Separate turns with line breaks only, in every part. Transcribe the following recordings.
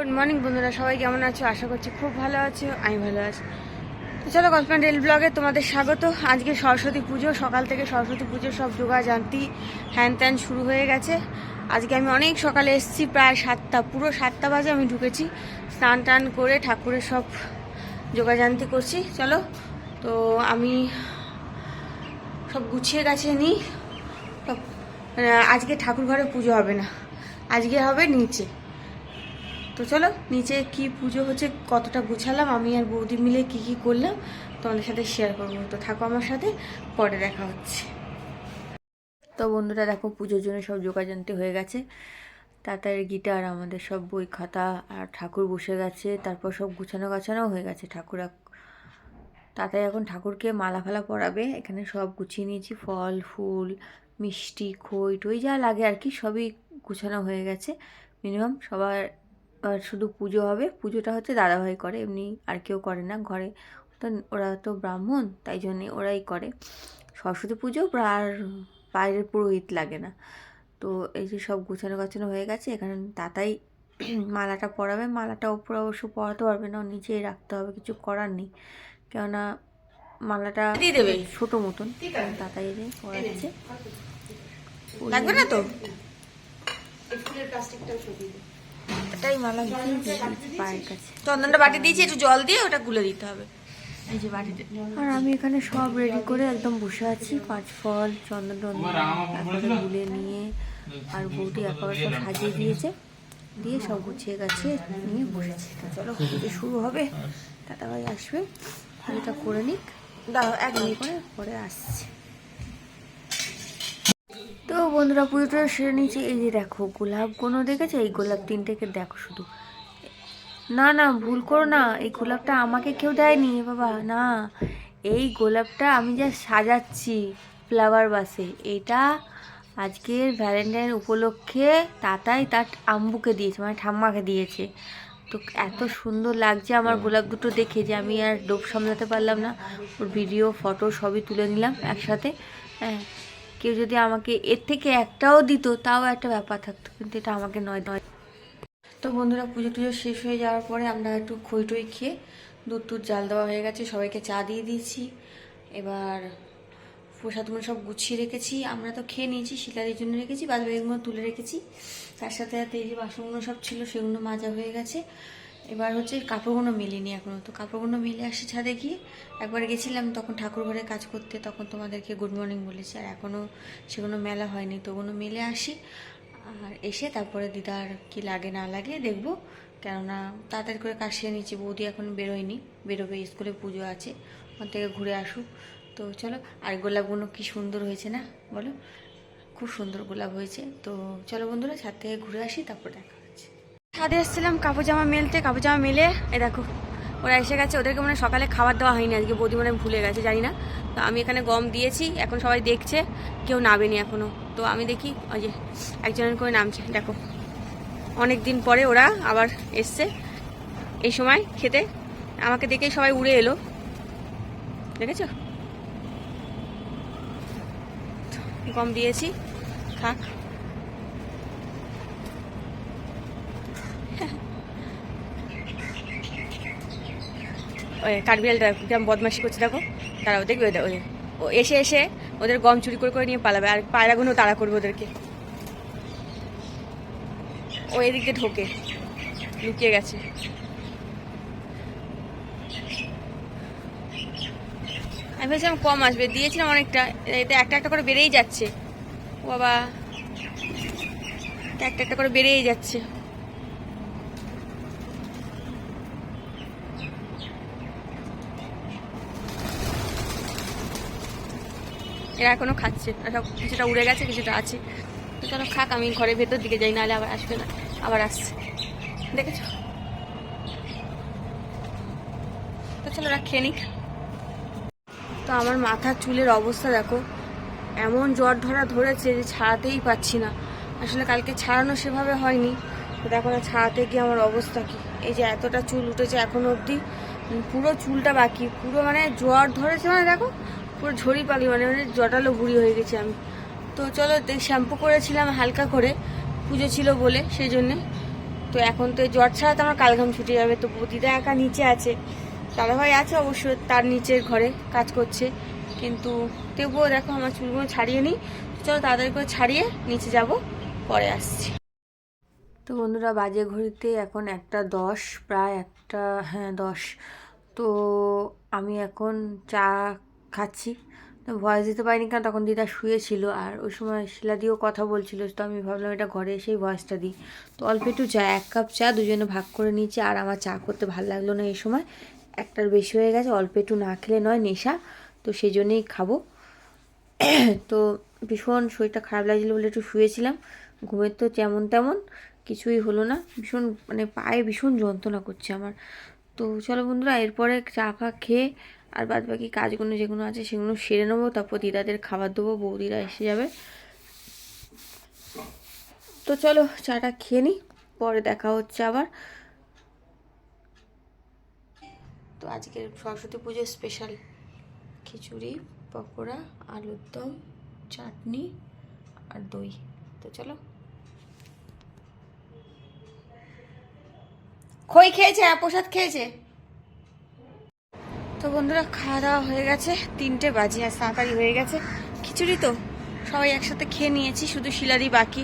Good morning বন্ধুরা সবাই কেমন আছো? আশা করছি খুব ভালো আছো আমি ভালো আছি। তো চলো কল্পনা রেল ব্লগে তোমাদের স্বাগত। আজকে সরস্বতী পুজো সকাল থেকে সরস্বতী পুজোর সব যোগা জানতি হ্যান ত্যান শুরু হয়ে গেছে। আজকে আমি অনেক সকালে এসেছি প্রায় সাতটা পুরো সাতটা বাজে আমি ঢুকেছি। স্নান টান করে ঠাকুরের সব যোগাযান্তি করছি। চলো তো আমি সব গুছিয়ে গাছিয়ে নিই। সব আহ, আজকে ঠাকুর ঘরে পুজো হবে না আজকে হবে নিচে। তো চলো, নিচে কি পুজো হচ্ছে কতটা গুছালাম, আমি আর বৌদি মিলে কি কি করলাম, তোমাদের সাথে শেয়ার করব। তো থাকো আমার সাথে, পরে দেখা হচ্ছে। তো বন্ধুরা, দেখো পুজোর জন্য সব যোগাযন্ত্রী হয়ে গেছে। তাতারের গিটার, আমাদের সব বই খাতা আর ঠাকুর বসে গেছে, তারপর সব গুছানো গাছানো হয়ে গেছে ঠাকুর। তাতাই এখন ঠাকুরকে মালা ফালা পরাবে, এখানে সব গুছিয়ে নিয়েছি, ফল, ফুল, মিষ্টি, খই, টই যা লাগে আর কি, সবই গুছানো হয়ে গেছে। মিনিমাম সবার শুধু পুজো হবে। পুজোটা হচ্ছে দাদাভাই করে এমনি আর কেউ করে না ঘরে। তো ওরা তো ব্রাহ্মণ তাই জন্যে ওরাই করে। সরস্বতী পুজো আর বাইরের পুরোহিত লাগে না। তো এই যে সব গুছানো গাছানো হয়ে গেছে এখানে তাতাই মালাটা পরাবে। মালাটা ওপরে অবশ্য পরাতে পারবে না ও নিচেই রাখতে হবে কিছু করার নেই। কেননা মালাটা। ছোট মতন। তাতাই যে পরাচ্ছে।
লাগবে না তো?
এটাই মালা দিয়ে দিয়েছি। পায়ের কাছে।
চন্দনটা বাটি দিয়েছি একটু জল দিয়ে ওটা গুলে দিতে হবে। এই যে বাটিতে
আর আমি এখানে সব রেডি করে একদম বসে আছি। পাঁচ ফল চন্দন টন্দন একবারে গুলে নিয়ে আর বৌদি একেবারে সব সাজিয়ে দিয়েছে। দিয়ে সব গুছিয়ে গেছে নিয়ে বসেছি। তো চলো পুজো শুরু হবে। দাদাভাই আসবে। পুজোটা করে নিক।
দাও এক মিনিট।
তারপরে পরে আসছে। তো বন্ধুরা পুজোটা সেরে নিয়েছি। এই যে দেখো, গোলাপ কোনো দেখেছ? এই গোলাপ তিনটেকে দেখো শুধু। না না, ভুল করো না। এই গোলাপটা আমাকে কেউ দেয়নি বাবা, না। এই গোলাপটা আমি যা সাজাচ্ছি ফ্লাওয়ার বাসে এটা আজকের ভ্যালেন্টাইন উপলক্ষে তাতাই তার আম্বুকে দিয়েছে মানে ঠাম্মাকে দিয়েছে। তো এত সুন্দর লাগছে আমার গোলাপ দুটো দেখে যে আমি আর ডোপ সামলাতে পারলাম না। ওর ভিডিও ফটো সবই তুলে নিলাম একসাথে। হ্যাঁ। কেউ যদি আমাকে এর থেকে একটাও দিত, তাও একটা ব্যাপার থাকতো, কিন্তু এটা আমাকে নয় নয়। তো বন্ধুরা, পুজো টুজো শেষ হয়ে যাওয়ার পরে আমরা একটু খই টই খেয়ে দুধ টুধ জাল দেওয়া হয়ে গেছে, সবাইকে চা দিয়ে দিয়েছি। এবার প্রসাদগুলো সব গুছিয়ে রেখেছি, আমরা তো খেয়ে নিয়েছি শিলারির জন্য রেখেছি বাদ বাকিগুলো তুলে রেখেছি। তার সাথে সাথে এই যে বাসনগুলো সব ছিল, সেগুলো মাজা হয়ে গেছে। এবার হচ্ছে কাপড়গুলো মেলিনি এখনও। তো কাপড়গুলো মেলে আসি ছাদে গিয়ে। একবার গেছিলাম তখন ঠাকুর ঘরে কাজ করতে, তখন তোমাদেরকে গুড মর্নিং বলেছি। আর এখনও সেগুলো মেলা হয়নি, তো ওগুলো মেলে আসি। আর এসে তারপরে দিদার কি লাগে না লাগে দেখব। কেননা তাড়াতাড়ি করে কাজ সেরে নিচ্ছি বৌদি এখন বেরোয়নি। বেরোবে, স্কুলে পুজো আছে, ওখান থেকে ঘুরে আসুক। তো চলো, আর গোলাপগুলো কি সুন্দর হয়েছে না? বলো। খুব সুন্দর গোলাপ হয়েছে। তো চলো বন্ধুরা, ছাদ থেকে ঘুরে আসি, তারপর দেখা ছাদে এসেছিলাম, কাপড় জামা মেলতে, কাপড় জামা মেলে এ দেখো, ওরা এসে গেছে, ওদেরকে মানে সকালে খাবার দেওয়া হয়নি আজকে বৌদি মানে ভুলে গেছে, জানি না। তো আমি এখানে গম দিয়েছি, এখন সবাই দেখছে, কেউ নামেনি এখনও। তো আমি দেখি, ওই যে একজনের করে নামছে, দেখো। অনেক দিন পরে ওরা আবার এসছে, এই সময় খেতে। আমাকে দেখেই সবাই উড়ে এলো। দেখেছ? গম দিয়েছি, খাক। কাঠবিড়ালটা কেমন বদমাশি করছে দেখো। তারাও দেখবে ওদের ওই ও এসে এসে ওদের গম চুরি করে করে নিয়ে পালাবে, আর পায়রাগুলো তাড়া করবে ওদেরকে। ও এদিক দিয়ে ঢোকে, লুকিয়ে গেছে। আমি ভেবেছিলাম কম আসবে, দিয়েছিলাম অনেকটা এটা একটা একটা করে বেড়েই যাচ্ছে। ও বাবা, একটা একটা করে বেড়েই যাচ্ছে। এরা এখনও খাচ্ছে। সব কিছুটা উড়ে গেছে, কিছুটা আছে। তো চলো খাক, আমি ঘরের ভেতর দিকে যাই, নাহলে আবার আসবে না, আবার আসছে। দেখেছ? তো চলো ওরা খেয়ে নিক। তো আমার মাথার চুলের অবস্থা দেখো, এমন জ্বর ধরা ধরেছে যে ছাড়াতেই পাচ্ছি না। আসলে কালকে ছাড়ানো সেভাবে হয়নি। তো দেখো না, ছাড়াতে গিয়ে আমার অবস্থা কি। এই যে এতটা চুল উঠেছে এখনও অবধি, পুরো চুলটা বাকি, পুরো মানে জ্বর ধরেছে মানে দেখো পুরো ঝড়ি পালি মানে মানে জটালো বুড়ি হয়ে গেছি আমি। তো চলো শ্যাম্পু করেছিলাম হালকা করে, পুজো ছিল বলে সেই জন্যে
তো এখন তো জ্বর ছাড়া তো আমার কালঘাম ছুটে যাবে। তো বৌদিদা একা নিচে আছে, দাদাভাই আছে অবশ্য, তার নিচের ঘরে কাজ করছে। কিন্তু তবুও দেখো আমার চুলগুলো ছাড়িয়ে নিই। চলো তাড়াতাড়ি করে ছাড়িয়ে নিচে যাব, পরে আসছি।
তো বন্ধুরা, বাজে ঘড়িতে এখন একটা দশ, প্রায় একটা হ্যাঁ দশ। তো আমি এখন চা খাচ্ছি। তো ভয়েস দিতে পারিনি কারণ তখন দিদা শুয়েছিল আর ওই সময় শিলা দিয়েও কথা বলছিল, তো আমি ভাবলাম এটা ঘরে এসেই ভয়েসটা দিই। তো অল্প একটু চা, এক কাপ চা, দুজনে ভাগ করে নিয়েছি আর আমার চা করতে ভালো লাগল না এই সময়। একটার বেশি হয়ে গেছে, অল্প একটু না খেলে নয়, নেশা। তো সেই জন্যেই খাব। তো ভীষণ শরীরটা খারাপ লাগছিল বলে একটু শুয়েছিলাম। ঘুমের তো যেমন তেমন কিছুই হলো না। ভীষণ মানে পায়ে ভীষণ যন্ত্রণা করছে আমার। তো চলো বন্ধুরা, এরপরে চা ফা খেয়ে আর বাদ বাকি কাজগুলো যেগুলো আছে সেগুলো সেরে নেব, তারপর দিদাদের খাবার দেবো, বৌদিরা এসে যাবে। তো চলো চাটা খেয়ে নিই পরে দেখা হচ্ছে আবার। তো আজকের সরস্বতী পুজোর স্পেশাল খিচুড়ি, পকোড়া, আলুর দম, চাটনি আর দই। তো চলো।
খই খেয়েছে, প্রসাদ খেয়েছে? তো বন্ধুরা খাওয়া দাওয়া হয়ে গেছে, তিনটে বাজে আর তাড়াতাড়ি হয়ে গেছে। খিচুড়ি তো সবাই একসাথে খেয়ে নিয়েছি, শুধু শিলাদি বাকি।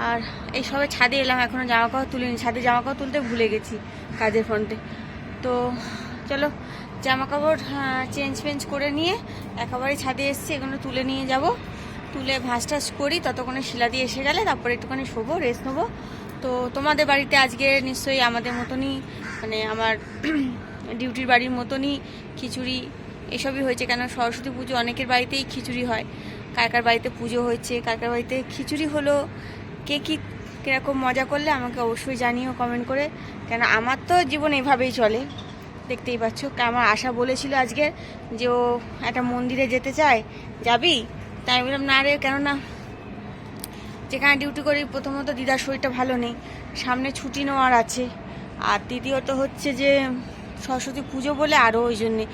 আর এই সবে ছাদে এলাম এখনও জামা কাপড় তুলিনি। ছাদে জামা কাপড় তুলতে ভুলে গেছি কাজের ফ্রন্টে। তো চলো জামা কাপড় চেঞ্জ ফেঞ্জ করে নিয়ে একেবারে ছাদে এসছি এগুলো তুলে নিয়ে যাব। তুলে ভাঁজ টাজ করি, ততক্ষণে শিলা দিয়ে এসে গেলে তারপরে একটুখানি শোবো রেস্ট নেব। তো তোমাদের বাড়িতে আজকে নিশ্চয়ই আমাদের মতনই মানে আমার ডিউটির বাড়ির মতনই খিচুড়ি এসবই হয়েছে, কেন সরস্বতী পুজো অনেকের বাড়িতেই খিচুড়ি হয়। কার কার বাড়িতে পুজো হয়েছে, কার কার বাড়িতে খিচুড়ি হলো, কে কী কীরকম মজা করলে আমাকে অবশ্যই জানিও কমেন্ট করে। কেন আমার তো জীবন এইভাবেই চলে, দেখতেই পাচ্ছ। আমার আশা বলেছিল আজকে যে ও একটা মন্দিরে যেতে চায়, যাবি? তাই বললাম, না রে, কেননা যেখানে ডিউটি করি প্রথমত দিদার শরীরটা ভালো নেই, সামনে ছুটি নেওয়ার আছে। আর দ্বিতীয়ত হচ্ছে যে সরস্বতী পুজো বলে আরও ওই জন্যে।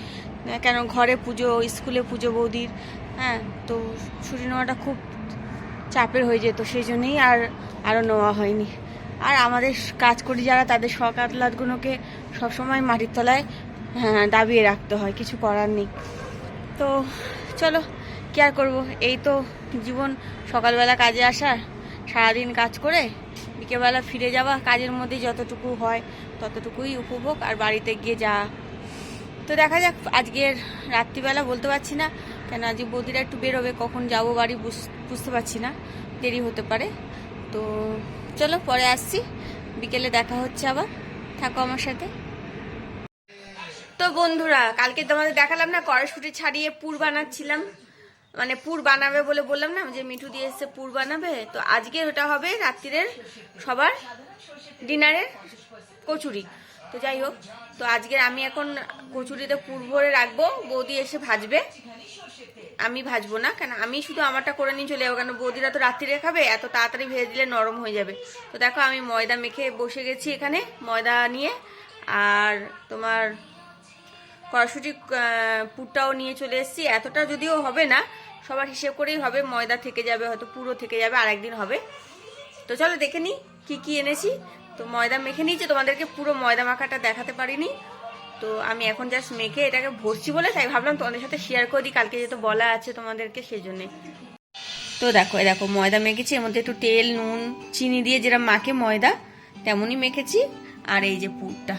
কেন ঘরে পুজো স্কুলে পুজো বৌদির হ্যাঁ তো ছুটি নেওয়াটা খুব চাপের হয়ে যেত সেই জন্যেই আর আরও নেওয়া হয়নি। আর আমাদের কাজ করি যারা তাদের শখ আহ্লাদগুলোকে সবসময় মাটির তলায় হ্যাঁ, দাবিয়ে রাখতে হয় কিছু করার নেই। তো চলো কি আর করব? এই তো জীবন সকালবেলা কাজে আসা সারাদিন কাজ করে বিকেলবেলা ফিরে যাওয়া, কাজের মধ্যে যতটুকু হয় ততটুকুই উপভোগ আর বাড়িতে গিয়ে যা। তো দেখা যাক আজকের রাত্রিবেলা বলতে পারছি না, কেন আজকে বৌদিরা একটু বেরোবে, কখন যাব বাড়ি বুঝ- বুঝতে পারছি না, দেরি হতে পারে। তো চলো পরে আসছি, বিকেলে দেখা হচ্ছে আবার। থাকো আমার সাথে। তো বন্ধুরা, কালকে তোমাদের দেখালাম না, কড়াইশুটি ছাড়িয়ে পুর বানাচ্ছিলাম। মানে পুর বানাবে বলে বললাম না, যে মিঠু দিয়ে এসে পুর বানাবে, তো আজকে ওটা হবে রাত্রিরের সবার ডিনারের কচুরি। তো যাই হোক, তো আজকে আমি এখন কচুরিতে পুর ভরে রাখব, বৌদি এসে ভাজবে। আমি ভাজবো না, কেন আমি শুধু আমারটা করে নিয়ে চলে যাব, কেন বৌদিরা তো রাত্রিরে খাবে, এত তাড়াতাড়ি ভেজে দিলে নরম হয়ে যাবে। তো দেখো আমি ময়দা মেখে বসে গেছি এখানে, ময়দা নিয়ে, আর তোমার কড়াশুটি পুরটাও নিয়ে চলে এসেছি। এতটা যদিও হবে না, সবার হিসেব করেই হবে, ময়দা থেকে যাবে, হয়তো পুরো থেকে যাবে আর একদিন হবে। তো চলো দেখে নিই কী কী এনেছি। তো ময়দা মেখে নিয়েছি, তোমাদেরকে পুরো ময়দা মাখাটা দেখাতে পারিনি। তো আমি এখন জাস্ট মেখে এটাকে ভরছি বলে, তাই ভাবলাম তোমাদের সাথে শেয়ার করে দিই, কালকে যেহেতু বলা আছে তোমাদেরকে সেই জন্যে তো দেখো এই দেখো, ময়দা মেখেছি, এর মধ্যে একটু তেল, নুন, চিনি দিয়ে যেরকম মাখে ময়দা, তেমনই মেখেছি। আর এই যে পুরটা।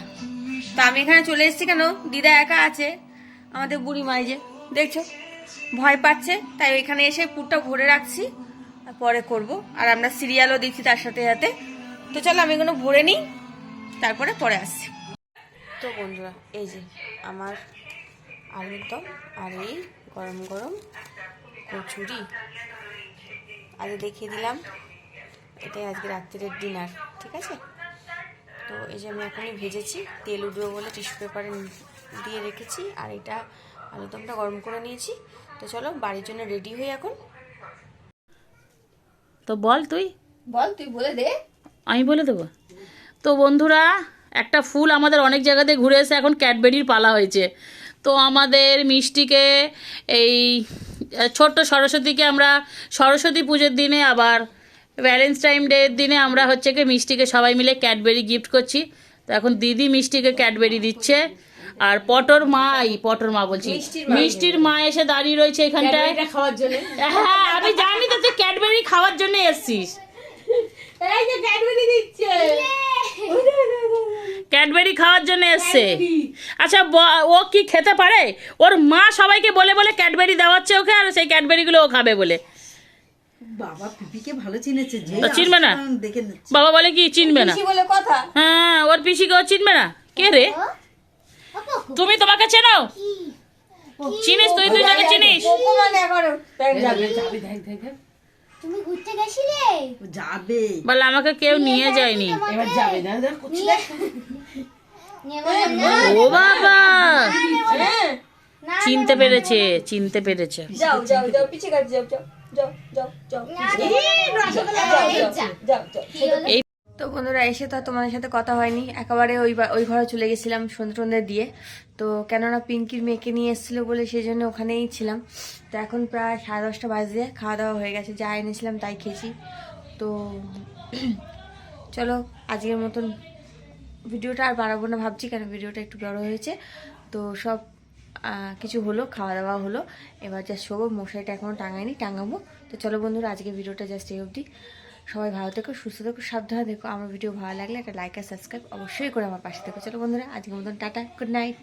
তো আমি এখানে চলে এসেছি কেন? দিদা একা আছে, আমাদের বুড়ি মাই যে। দেখছ? ভয় পাচ্ছে, তাই এখানে এসে পুরটা ভরে রাখছি, আর পরে করব। আর আমরা সিরিয়ালও দিচ্ছি তার সাথে সাথে। তো চলো, আমি এগুলো ভরে নিই, তারপরে পরে আসছি। তো বন্ধুরা, এই যে আমার আলুর দম আর এই গরম গরম কচুরি। আগে দেখিয়ে দিলাম, এটাই আজকে রাত্রের ডিনার ঠিক আছে? তো এই যে আমি এখনই ভেজেছি তেল উঠবে বলে টিস্যু পেপারে দিয়ে রেখেছি আর এটা আলুদমটা গরম করে নিয়েছি। তো চলো বাড়ির জন্য রেডি হই এখন।
তো বল তুই।
বল তুই বলে দে।
আমি বলে দেবো। তো বন্ধুরা একটা ফুল আমাদের অনেক জায়গাতে ঘুরে এসে এখন ক্যাডবেরির পালা হয়েছে। তো আমাদের মিষ্টিকে এই ছোট্ট সরস্বতীকে আমরা সরস্বতী পুজোর দিনে আবার ভ্যালেন্টাইন ডে এর দিনে আমরা হচ্ছে কি মিষ্টিকে সবাই মিলে ক্যাডবেরি গিফট করছি। তো এখন দিদি মিষ্টিকে ক্যাডবেরি দিচ্ছে। আর পটর মা এই পটর মা বলছি। মিষ্টির মা। এসে দাঁড়িয়ে রয়েছে এখানটায়।
খাওয়ার জন্য।
হ্যাঁ আমি জানি তো তুই ক্যাডবেরি খাওয়ার জন্য এসছিস।
এই যে ক্যাডবেরি দিচ্ছে।
ক্যাডবেরি খাওয়ার জন্য এসছে। আচ্ছা ও কি খেতে পারে? ওর মা সবাইকে বলে বলে ক্যাডবেরি দেওয়াচ্ছে ওকে আর সেই ক্যাডবেরিগুলো ও খাবে বলে।
বাবা পিপিকে ভালো চিনেছে যে
চিনবে না?
আসলাম দেখে নিচ্ছে।
বাবা বলে কি চিনবে না?
বলে কথা।
হ্যাঁ ওর পিসিকে ও চিনবে না? কে রে? তুমি তোমাকে চেনো? চিনিস তুই তুই তাকে চিনিস?
কোকো এখন
তুমি ঘুরতে গেছিলে?
যাবে।
বলে আমাকে কেউ নিয়ে যায়নি।
এবার যাবে না?
ও বাবা।
হ্যাঁ
চিনতে পেরেছে চিনতে পেরেছে।
যাও যাও যাও পিছে কাট যাও যাও। যাও তো বন্ধুরা এসে তো আর তোমাদের সাথে কথা হয়নি। একেবারে ওই ওই ঘরে চলে গেছিলাম সন্ধ্যে টন্ধে দিয়ে। তো কেননা পিঙ্কির মেয়েকে নিয়ে এসেছিল বলে সেই জন্য ওখানেই ছিলাম। তো এখন প্রায় সাড়ে দশটা বাজে খাওয়া দাওয়া হয়ে গেছে যা এনেছিলাম তাই খেয়েছি। তো চলো আজকের মতন ভিডিওটা আর বাড়াবো না ভাবছি কেন ভিডিওটা একটু বড় হয়েছে। তো সব কিছু হলো খাওয়া দাওয়া হলো। এবার জাস্ট শোবো, মশারিটা এখনও টাঙায়নি, টাঙাবো। তো চলো বন্ধুরা, আজকে ভিডিওটা জাস্ট এই অবধি। সবাই ভালো থেকো, সুস্থ থেকো, সাবধানে দেখো আমার ভিডিও ভালো লাগলে একটা লাইক আর সাবস্ক্রাইব অবশ্যই করে আমার পাশে থেকো। চলো বন্ধুরা, আজকের মতন টাটা গুড নাইট